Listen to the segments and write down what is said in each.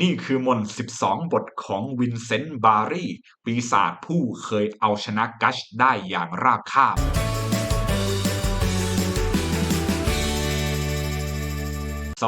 นี่คือมนต์12 บทของวินเซนต์ บารีปีศาจผู้เคยเอาชนะกัชได้อย่างราบคาบ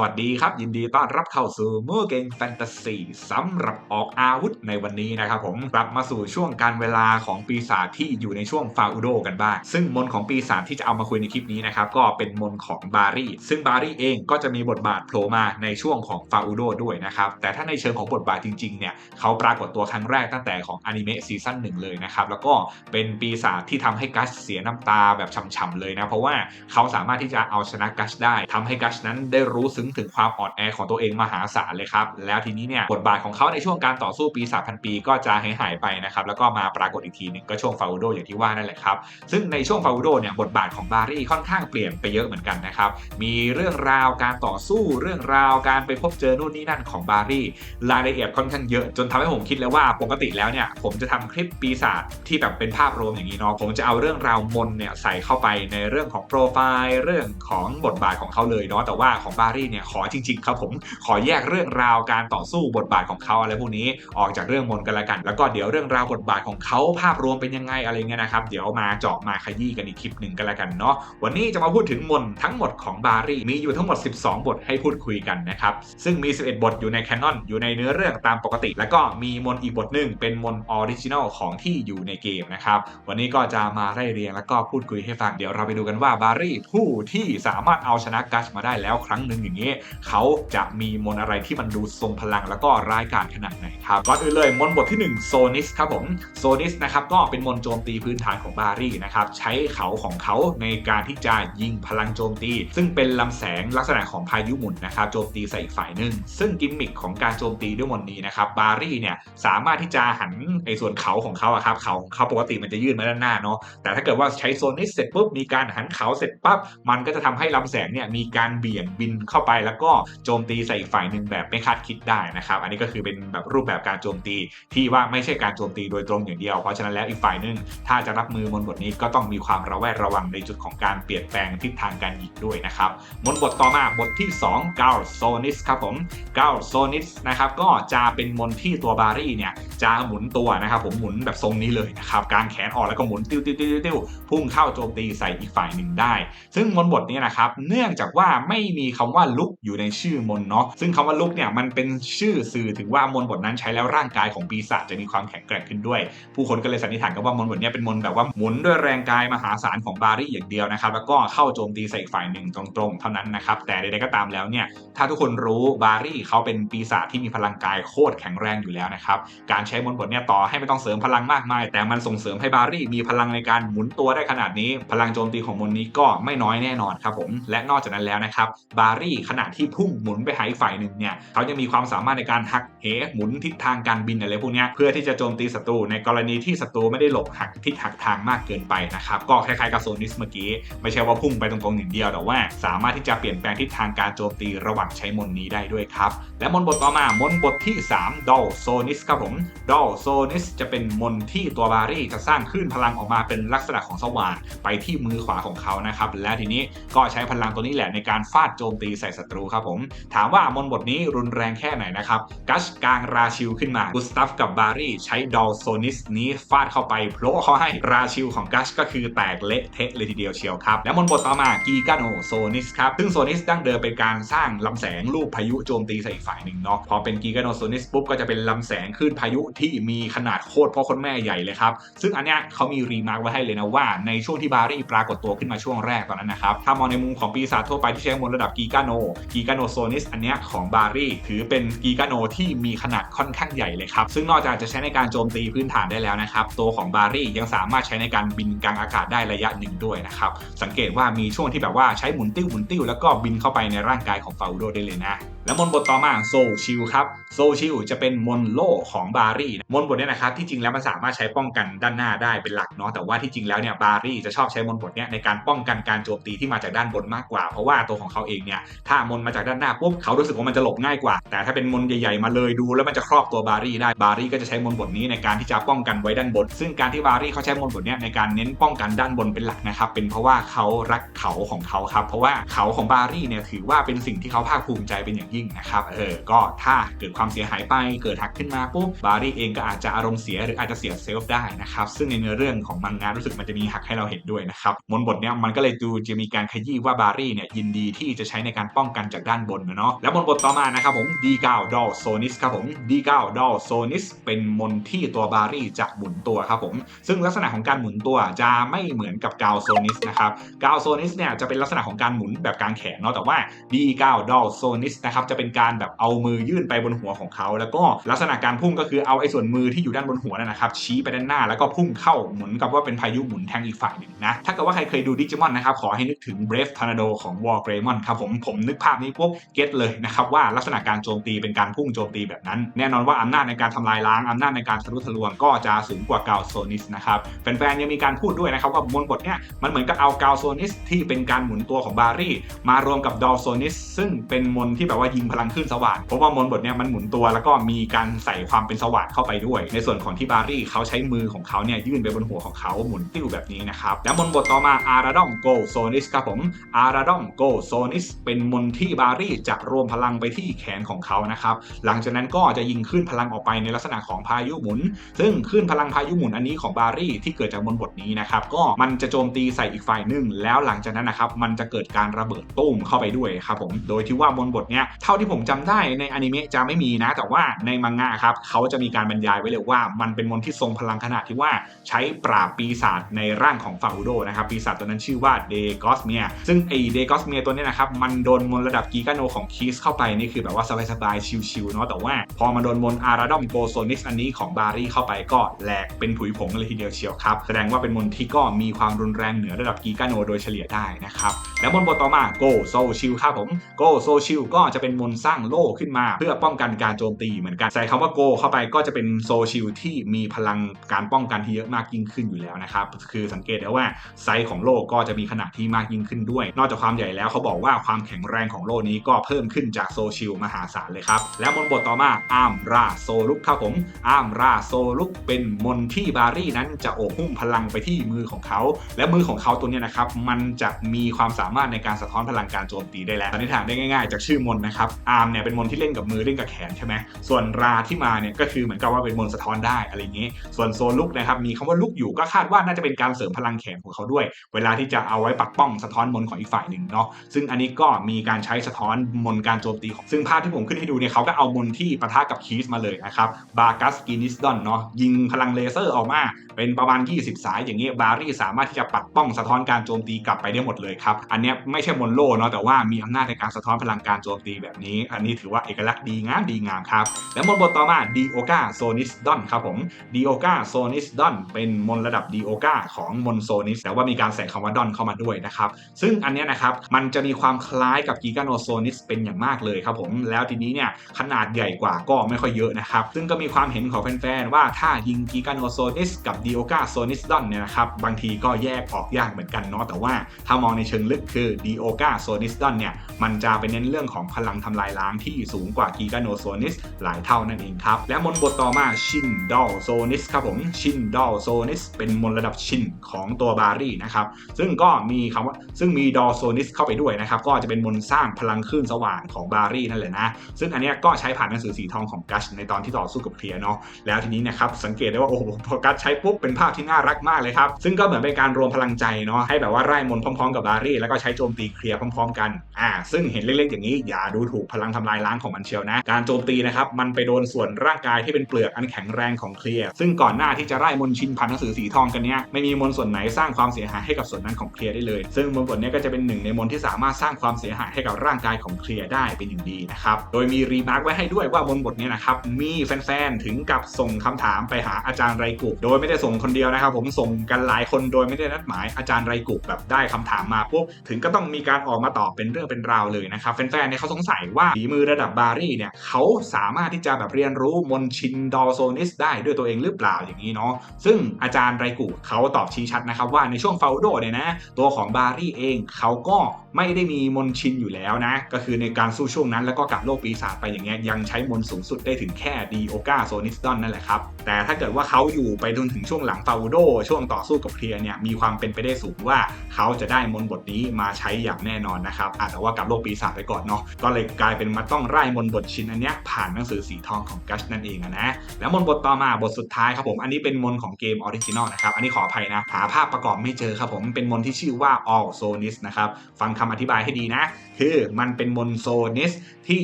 วัสดีครับ ยินดีต้อนรับเข้าสู่มูเกงแฟนตาซีสำหรับออกอาวุธในวันนี้นะครับผมกลับมาสู่ช่วงการเวลาของปีศาจที่อยู่ในช่วงฟาอุโดกันบ้าง ซึ่งมนของปีศาจที่จะเอามาคุยในคลิปนี้นะครับก็เป็นมนของบารี่ ซึ่งบารี่เองก็จะมีบทบาทโผล่มาในช่วงของฟาอุโดด้วยนะครับแต่ถ้าในเชิงของบทบาทจริงๆเนี่ยเขาปรากฏตัวครั้งแรกตั้งแต่ของอนิเมะซีซั่นหนึ่งเลยนะครับแล้วก็เป็นปีศาจที่ทำให้กัชเสียน้ำตาแบบฉ่ำๆเลยนะเพราะว่าเขาสามารถที่จะเอาชนะกัชได้ทำให้กัชนั้นได้รู้ซึ้งถึงความอ่อนแอของตัวเองมหาศาลเลยครับ แล้วทีนี้เนี่ยบทบาทของเขาในช่วงการต่อสู้ปีศาจพันปีก็จะหายหายไปนะครับ แล้วก็มาปรากฏอีกทีหนึ่งก็ช่วงฟาอุโดอย่างที่ว่านั่นแหละครับ ซึ่งในช่วงฟาอุโดเนี่ยบทบาทของบารี่ค่อนข้างเปลี่ยนไปเยอะเหมือนกันนะครับ มีเรื่องราวการต่อสู้เรื่องราวการไปพบเจอนู่นนี่นั่นของบารี่รายละเอียดค่อนข้างเยอะ จนทำให้ผมคิดแล้วว่าปกติแล้วเนี่ยผมจะทำคลิปปีศาจที่แบบเป็นภาพรวมอย่างนี้เนาะผมจะเอาเรื่องราวมนเนี่ยใส่เข้าไปในเรื่องของโปรไฟล์เรื่องของบทบาทของเขาเลยเนาะแต่ว่าของบารี่เนี่ยขอจริง ๆ ครับผมขอแยกเรื่องราวการต่อสู้บทบาทของเขาอะไรพวกนี้ออกจากเรื่องมนกันละกัน แล้วก็เดี๋ยวเรื่องราวบทบาทของเขาภาพรวมเป็นยังไงอะไรเงี้ยนะครับ เดี๋ยวมาเจาะมาขยี้กันอีกคลิปหนึ่งกันละกันเนาะวันนี้จะมาพูดถึงมนทั้งหมดของบารี่ มีอยู่ทั้งหมด 12 บทให้พูดคุยกันนะครับ ซึ่งมี 11 บทอยู่ในแคนนอนอยู่ในเนื้อเรื่องตามปกติ แล้วก็มีมนอีกบทหนึ่งเป็นมนออริจินอลของที่อยู่ในเกมนะครับวันนี้ก็จะมาไล่เรียงแล้วก็พูดคุยให้ฟังเดี๋ยวเราไปดูกันว่าบารี่ผู้ที่สามารถเอาชนะกัชมาได้แล้วครั้งหนึ่งอย่างนี้ เขาจะมีมนอะไรที่มันดูทรงพลังแล้วก็ร้ายกาจขนาดไหนครับก่อนอื่นเลยมนบทที่ 1 โซนิสครับผมโซนิสนะครับก็เป็นมนโจมตีพื้นฐานของบารี่นะครับใช้เขาของเขาในการที่จะยิงพลังโจมตี ซึ่งเป็นลำแสงลักษณะของพายุหมุนนะครับโจมตีใส่อีกฝ่ายหนึ่งซึ่งกิมมิคของการโจมตีด้วยมนนี้นะครับบารี่เนี่ยสามารถที่จะหันไอ้ส่วนเขาของเขาอะครับเขาของเขาปกติมันจะยื่นมาด้านหน้าเนาะแต่ถ้าเกิดว่าใช้โซนิสเสร็จปุ๊บมีการหันเขาเสร็จปั๊บมันก็จะทำให้ลำแสงเนี่ยมีการเบี่ยงบินเข้าไปปแล้วก็โจมตีใส่อีกฝ่ายหนึ่งแบบไม่คาดคิดได้นะครับ อันนี้ก็คือเป็นแบบรูปแบบการโจมตีที่ว่าไม่ใช่การโจมตีโดยตรงอย่างเดียว เพราะฉะนั้นแล้วอีกฝ่ายหนึ่งถ้าจะรับมือมนบทนี้ก็ต้องมีความระแวดระวังในจุดของการเปลี่ยนแปลงทิศทางการยิงด้วยนะครับมนบทต่อมาบทที่2เกาโซนิสครับผมเกาโซนิสนะครับก็จะเป็นมนที่ตัวบารี่เนี่ยจะหมุนตัวนะครับผมหมุนแบบทรงนี้เลยนะครับกางแขนออกแล้วก็หมุนติ้วติ้วติ้วติ้วพุ่งเข้าโจมตีใส่อีกฝ่ายหนึ่งได้ ซึ่งมนบทนี้นะครับเนื่องจากว่าไม่มีคำว่าลุกอยู่ในชื่อมนเนาะซึ่งคำว่าลุกเนี่ยมันเป็นชื่อสื่อถึงว่ามนบทนั้นใช้แล้วร่างกายของปีศาจจะมีความแข็งแกร่งขึ้นด้วย ผู้คนก็เลยสันนิษฐานกันว่ามนบทนี้เป็นมนแบบว่าหมุนด้วยแรงกายมหาศาลของบารี่อย่างเดียวนะครับแล้วก็เข้าโจมตีใส่ฝ่ายหนึ่งตรงๆ เท่านั้นนะครับแต่ใดๆก็ตามแล้วเนี่ยถ้าทุกคนรู้บารี่เขาเป็นปีศาจที่มีพลังกายโคตรแข็งแรงอยู่แล้วนะครับการใช้มนบทเนี่ยต่อให้ไม่ต้องเสริมพลังมากมาย แต่มันส่งเสริมให้บารี่มีพลังในการหมุนตัวได้ขนาดนี้ พลังโจมตีของมนนี้ก็ไม่น้อยแน่นอนครับผมและนอกจากนั้นแล้วนะครับบารี่ขณะที่พุ่งหมุนไปหาอีกฝ่ายหนึ่งเนี่ยเขายังมีความสามารถในการหักเหหมุนทิศทางการบินอะไรพวกนี้เพื่อที่จะโจมตีศัตรูในกรณีที่ศัตรูไม่ได้หลบหักทิศหักทางมากเกินไปนะครับก็คล้ายๆกับโซนิสเมื่อกี้ไม่ใช่ว่าพุ่งไปตรงๆอย่างเดียวแต่ว่าสามารถที่จะเปลี่ยนแปลงทิศทางการโจมตีระหว่างใช้มนนี้ได้ด้วยครับและมนบทต่อมามนบทที่ 3ดอลโซนิสครับผมดอลโซนิสจะเป็นมนที่ตัวบารี่จะสร้างคลื่นพลังออกมาเป็นลักษณะของสว่านไปที่มือขวาของเขานะครับและทีนี้ก็ใช้พลังตัวนี้แหละในการฟาดโจมตีใส่ศัตรูครับผม ถามว่ามนบทนี้รุนแรงแค่ไหนนะครับ กัชกลางราชิวขึ้นมา กุสตัฟกับบารี่ใช้ดอลโซนิสนี้ฟาดเข้าไปโผล่เขาให้ราชิวของกัชก็คือแตกเละเทะเลยทีเดียวเชียวครับ และมนบทต่อมากีกาโนโซนิสครับ ซึ่งโซนิสดั้งเดิมเป็นการสร้างลำแสงรูปพายุโจมตีใส่อีกฝ่ายหนึ่งเนาะ พอเป็นกีกาโนโซนิสปุ๊บก็จะเป็นลำแสงคลื่นพายุที่มีขนาดโคตรพ่อคนแม่ใหญ่เลยครับ ซึ่งอันเนี้ยเขามีรีมาร์กไว้ให้เลยนะว่าในช่วงที่บารี่ปรากฏตัวขึ้นมาช่วงแรกตอนนั้นนะครับ ถ้ามองในมุมของปีศาจทั่วไปที่ใช้มนระดับกีกาโนกีกาโนโซนิสอันเนี้ยของบารี่ถือเป็นกีกาโนที่มีขนาดค่อนข้างใหญ่เลยครับ ซึ่งนอกจากจะใช้ในการโจมตีพื้นฐานได้แล้วนะครับ ตัวของบารี่ยังสามารถใช้ในการบินกลางอากาศได้ระยะหนึ่งด้วยนะครับ สังเกตว่ามีช่วงที่แบบว่าใช้หมุนติ้วหมุนติ้วแล้วก็บินเข้าไปในร่างกายของฟาอุโดได้เลยนะ แล้วมนบทต่อมาโซชิลครับโซชิลจะเป็นมนโลของบารี่มนบทเนี้นะครับที่จริงแล้วมันสามารถใช้ป้องกันด้านหน้าได้เป็นหลักเนาะแต่ว่าที่จริงแล้วเนี่ยบารี่จะชอบใช้มนบทเนี้ยในการป้องกันการโจมตีที่มาจากด้านบนมากกว่า เพราะว่าตัวของเขาเองเนี่ยถ้ามนมาจากด้านหน้าปุ๊บเขารู้สึกว่ามันจะหลบง่ายกว่า แต่ถ้าเป็นมนใหญ่ๆมาเลยดู แล้วมันจะครอบตัวบารี่ได้บารี่ก็จะใช้มนบทนี้ในการที่จะป้องกันไว้ด้านบน ซึ่งการที่บารี่เขาใช้มนบทเนี้ยในการเน้นป้องกันด้านบนเป็นหลักนะครับเป็นเพราะว่าเขารักเขาของเขาครับเพราะว่าเขาของบารี่เนี่ยถือว่าเป็นสิ่งที่เขาภาคภูมิใจเป็นอย่างยิ่งยิ่งนะครับเออก็ถ้าเกิดความเสียหายไปเกิดหักขึ้นมาปุ๊บบารี่เองก็อาจจะอารมณ์เสียหรืออาจจะเสียเซลฟ์ได้นะครับซึ่งในเนื้อเรื่องของมังงะรู้สึกมันจะมีหักให้เราเห็นด้วยนะครับมนบทเนี้ยมันก็เลยดูจะมีการขยี้ว่าบารี่เนี่ยยินดีที่จะใช้ในการป้องกันจากด้านบนเนาะแล้วมนบทต่อมานะครับผม D9 ดอลโซนิสครับผม D9 ดอลโซนิสเป็นมนที่ตัวบารี่จะหมุนตัวครับผมซึ่งลักษณะของการหมุนตัวจะไม่เหมือนกับกาวโซนิสนะครับกาวโซนิสเนี่ยจะเป็นลักษณะของการหมุนแบบกลางแขนเนาะแต่ว่า D9 ดอลโซนิสนะครับจะเป็นการแบบเอามือยื่นไปบนหัวของเขา แล้วก็ลักษณะการพุ่งก็คือเอาไอ้ส่วนมือที่อยู่ด้านบนหัวนั่นนะครับชี้ไปด้านหน้าแล้วก็พุ่งเข้าเหมือนกับว่าเป็นพายุหมุนแทงอีกฝ่ายหนึ่งนะถ้าเกิดว่าใครเคยดูดิจิมอนนะครับขอให้นึกถึง Brave Tornado ของ War Greymon ครับผมผมนึกภาพนี้ปุ๊บเก็ตเลยนะครับว่าลักษณะการโจมตีเป็นการพุ่งโจมตีแบบนั้น แน่นอนว่าอำนาจในการทำลายล้างอำนาจในการทะลุทะลวงก็จะสูงกว่าเกาโซนิสนะครับแฟนๆยังมีการพูดด้วยนะครับว่ามนบทเนี่ยมันเหมือนกับเอากาโซนิสที่เป็นการหมุนตัวของบารี่มารวมกับดอลโซนิสซึ่งเป็นมนที่แบบว่ายิงพลังขึ้นสว่างเพราะว่ามนบทเนี่ยมันหมุนตัวแล้วก็มีการใส่ความเป็นสว่างเข้าไปด้วย ในส่วนของที่บารี่เขาใช้มือของเขาเนี่ยยื่นไปบนหัวของเขาหมุนติ้วแบบนี้นะครับแล้วมนบทต่อมาอาราดอมโกโซนิสครับผมอาราดอมโกโซนิสเป็นมนที่บารี่จะรวมพลังไปที่แขนของเขานะครับหลังจากนั้นก็จะยิงขึ้นพลังออกไปในลักษณะของพายุหมุน ซึ่งขึ้นพลังพายุหมุนอันนี้ของบารี่ที่เกิดจากมนบทนี้นะครับก็มันจะโจมตีใส่อีกฝ่ายหนึ่งแล้วหลังจากนั้นนะครับมันจะเกิดการระเบิดตุ้มเข้าไปด้วยครับผมโดยที่ว่ามนบทเนี้ยเท่าที่ผมจำได้ในอนิเมะจะไม่มีนะ แต่ว่าในมังงะครับเขาจะมีการบรรยายไว้เลยว่า มันเป็นมนที่ทรงพลังขนาดที่ว่าใช้ปราบปีศาจในร่างของฟาอุโดนะครับปีศาจตัวนั้นชื่อว่าเดกอสเมียซึ่งไอเดกอสเมียตัวนี้นะครับมันโดนมนระดับกีกาโนของคีสเข้าไปนี่คือแบบว่าสบายๆชิวๆเนาะแต่ว่า พอมาโดนมนอาราดอมโกโซนิสอันนี้ของบารี่เข้าไปก็แหลกเป็นผุยผงเลยทีเดียวเชียวครับแสดงว่าเป็นมนที่ก็มีความรุนแรงเหนือระดับกีกาโนโดยเฉลี่ยได้นะครับแล้วมนบทต่อมาโกโซชิลครับผมโกโซชิลก็จะเป็น็นมนสร้างโล่ขึ้นมา เพื่อป้องกันการโจมตีเหมือนกัน ใส่คำว่าโกเข้าไปก็จะเป็นโซชิลที่มีพลังการป้องกันที่เยอะมากยิ่งขึ้นอยู่แล้วนะครับ คือสังเกตได้ว่าไซส์ของโล่ก็จะมีขนาดที่มากยิ่งขึ้นด้วย นอกจากความใหญ่แล้วเขาบอกว่าความแข็งแรงของโล่นี้ก็เพิ่มขึ้นจากโซชิลมหาศาลเลยครับ แล้วมนบทต่อมาอาร์มราโซลุกครับผมอาร์มราโซลุกเป็นมนที่บารี่นั้นจะโอบหุ้มพลังไปที่มือของเขา และมือของเขาตัวนี้นะครับมันจะมีความสามารถในการสะท้อนพลังการโจมตีได้แล้วสันนิษฐานได้ง่ายๆ จากชื่อมนนะครับอาร์มเนี่ยเป็นมนที่เล่นกับมือเล่นกับแขนใช่ไหมส่วนราที่มาเนี่ยก็คือเหมือนกับว่าเป็นมนสะท้อนได้อะไรอย่างนี้ ส่วนโซลุกนะครับมีคำว่าลุกอยู่ก็คาดว่าน่าจะเป็นการเสริมพลังแขนของเขาด้วย เวลาที่จะเอาไว้ปัดป้องสะท้อนมนของอีกฝ่ายหนึ่งเนาะซึ่งอันนี้ก็มีการใช้สะท้อนมนการโจมตีของซึ่งภาพที่ผมขึ้นให้ดูเนี่ยเขาก็เอามนที่ปะทะกับคีสมาเลยนะครับบากัสกินิสดอนเนาะยิงพลังเลเซอร์ออกมาเป็นประมาณ 20 สายอย่างเงี้ยบารี่สามารถที่จะปัดป้องสะท้อนการโจมตีกลับไปได้หมดเลยครับอันนี้ไม่ใช่มนโลเนาะแต่ว่ามีอำนาจในการสะท้อนพลังการโจมตีแบบนี้ อันนี้ถือว่าเอกลักษณ์ดีงามดีงามครับ แล้วมนบทต่อมาดีโอกาโซนิสดอนครับผมดีโอกาโซนิสดอนเป็นมนระดับดีโอกาของมนโซนิสแต่ว่ามีการใส่คำว่าดอนเข้ามาด้วยนะครับ ซึ่งอันนี้นะครับมันจะมีความคล้ายกับกีกาโนโซนิสเป็นอย่างมากเลยครับผมแล้วทีนี้เนี่ยขนาดใหญ่กว่าก็ไม่ค่อยเยอะนะครับ ซึ่งก็มีความเห็นของแฟนๆว่าถ้ายิงกีกาโนโซนิสกับดีโอกาโซนิสดอนเนี่ยนะครับบางทีก็แยกออกยากเหมือนกันเนาะแต่ว่าถ้ามองในเชิงลึกคือดีโอกาโซนิสดอนเนี่ยมันจะไปเน้นเรื่องของพลังทำลายล้างที่สูงกว่ากีกาโนโซนิสหลายเท่านั่นเองครับ และมนบทต่อมาชินดอลโซนิสครับผมชินดอลโซนิสเป็นมนระดับชินของตัวบารี่นะครับ ซึ่งก็มีคำว่าซึ่งมีดอลโซนิสเข้าไปด้วยนะครับ ก็จะเป็นมนสร้างพลังคลื่นสว่างของบารี่นั่นแหละนะ ซึ่งอันนี้ก็ใช้ผ่านหนังสือสีทองของกัชในตอนที่ต่อสู้กับเคลียร์เนาะแล้วทีนี้นะครับสังเกตได้ว่าโอ้โหพอกัชใช้ปุ๊บเป็นภาพที่น่ารักมากเลยครับ ซึ่งก็เหมือนเป็นการรวมพลังใจเนาะให้แบบว่าไล่มนพร้อมๆ กับบารี่แล้วก็ใช้โจมตีเคลียร์พร้อม ๆ กันอ่าซึ่งเห็นเล็กๆอย่างนี้อย่าดูถูกพลังทำลายล้างของมันเชียวนะ การโจมตีนะครับมันไปโดนส่วนร่างกายที่เป็นเปลือกอันแข็งแรงของเคลียร์ซึ่งก่อนหน้าที่จะไล่มนชินพันหนังสือสีทองกันเนี้ยไม่มีมนส่วนไหนสร้างความเสียหายให้กับส่วนนั้นของเคลียร์ได้เลย ซึ่งมนบทนี้ก็จะเป็นหนึ่งในมนที่สามารถสร้างความเสียหายให้กับร่างกายของเคลียร์ได้เป็นอย่างดีนะครับโดยมีรีมาร์กไว้ให้ด้วยว่ามนบทนี้นะครับมีแฟนๆถึงกับส่งคำถามไปหาอาจารย์ไรกุโดยไม่ได้ส่งคนเดียวนะครับผมส่งกันหลายคนโดยไม่ได้นัดหมายอาจารย์ไรกุแบบได้คำถามมาปุ๊บถึงก็ต้องมีการออกมาตอบเป็นเรื่องเป็นราวเลยนะครับแฟนๆเนี่ยเขาสงสัยว่าฝีมือระดับบารี่เนี่ยเขาสามารถที่จะแบบเรียนรู้มนชินดอโซนิสได้ด้วยตัวเองหรือเปล่าอย่างนี้เนาะซึ่งอาจารย์ไรกุเขาตอบชี้ชัดนะครับว่าในช่วงเฟาโดเนี่ยนะตัวของบารี่เองเขาก็ไม่ได้มีมนชินอยู่แล้วนะ ก็คือในการสู้ช่วงนั้นแล้วก็กับโลกปีศาจไปอย่างเงี้ยยังใช้มนสูงสุดได้ถึงแค่ดีโอกาโซนิสดอนนั่นแหละครับ แต่ถ้าเกิดว่าเขาอยู่ไปจนถึงช่วงหลังฟาวโดช่วงต่อสู้กับเคลียร์เนี่ยมีความเป็นไปได้สูงว่าเขาจะได้มนบทนี้มาใช้อย่างแน่นอนนะครับอาจจะว่ากับโลกปีศาจไปก่อนเนาะก็เลยกลายเป็นมาต้องไล่มนบทชิ้นอันเนี้ยผ่านหนังสือสีทองของกัชนั่นเองนะแล้วมนบทต่อมาบทสุดท้ายครับผม อันนี้เป็นมนของเกมออริจินอลนะครับอันนี้ขออภัยนะหาภาพประกอบไม่เจอครับผมเป็นมนที่ชื่อว่า All Sonis นะครับฟังคำอธิบายให้ดีนะ คือมันเป็นมนโซนิสที่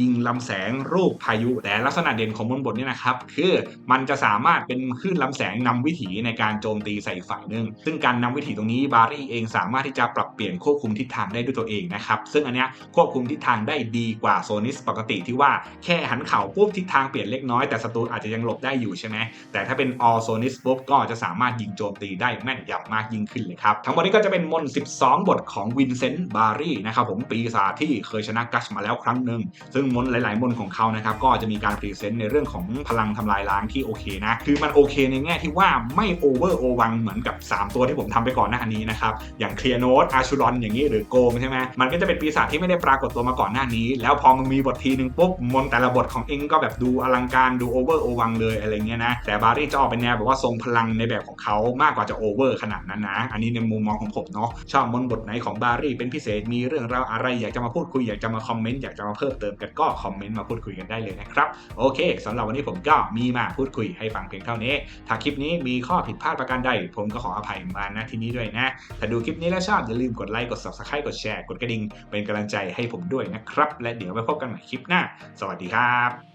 ยิงลำแสงรูปพายุแต่ลักษณะเด่นของมนบทนี้นะครับ คือมันจะสามารถเป็นคลื่นลำแสงนำวิถีในการโจมตีใส่ฝ่ายหนึ่งซึ่งการนำวิถีตรงนี้บารี่เองสามารถที่จะปรับเปลี่ยนควบคุมทิศทางได้ด้วยตัวเองนะครับ ซึ่งอันเนี้ยควบคุมทิศทางได้ดีกว่าโซนิสปกติที่ว่าแค่หันเข่าปุ๊บทิศทางเปลี่ยนเล็กน้อยแต่ศัตรูอาจจะยังหลบได้อยู่ใช่ไหมแต่ถ้าเป็น all zonis ปุ๊บก็จะสามารถยิงโจมตีได้แม่นยำมากยิ่งขึ้นเลยครับทั้งหมดนี้ก็จะเป็นมน 12 บทของวินเซนต์บารีนะครับผมปีศาจที่เคยชนะกัชมาแล้วครั้งหนึ่งซึ่งมนหลาย ๆ มนของเขานะครับก็จะมีการพรีเซนต์ในเรื่องของพลังทำลายล้างที่โอเคนะคือมันโอเคในแง่ที่ว่าไม่โอเวอร์โอวังเหมือนกับ 3 ตัวที่ผมทำไปก่อนหน้านี้นะครับอย่างเคลียโนตอาชูรอนอย่างนี้หรือโกงใช่ไหมมันก็จะเป็นปีศาจที่ไม่ได้ปรากฏตัวมาก่อนหน้านี้ แล้วพอมึงมีบททีหนึ่งปุ๊บมนแต่ละบทของเองก็แบบดูอลังการดูโอเวอร์โอวังเลยอะไรเงี้ยนะแต่บารี่จะออกเป็นแนวแบบว่าทรงพลังในแบบของเขามากกว่าจะโอเวอร์ขนาดนั้นนะ อันนี้ในมุมมองของผมเนาะชอบมนบทไหนของบารี่เป็นพิเศษมีเรื่องราวอะไรอยากจะมาพูดคุยอยากจะมาคอมเมนต์อยากจะมาเพิ่มเติมกันก็คอมเมนต์มาพูดคุยกันได้เลยนะครับโอเคสำหรับวันนี้ผมก็มีมาพูดคุยให้ฟังเพียงเท่านี้ ถ้าคลิปนี้มีข้อผิดพลาดประการใดผมก็ขออภัยมาณที่นี้ด้วยนะ ถ้าดูคลิปนี้แล้วชอบอย่าลืมกดไลค์กด subscribe กดแชร์กดกระดิ่งเป็นกำลังใจให้ผมด้วยนะครับ และเดี๋ยวไปพบกันใหม่คลิปหน้า สวัสดีครับ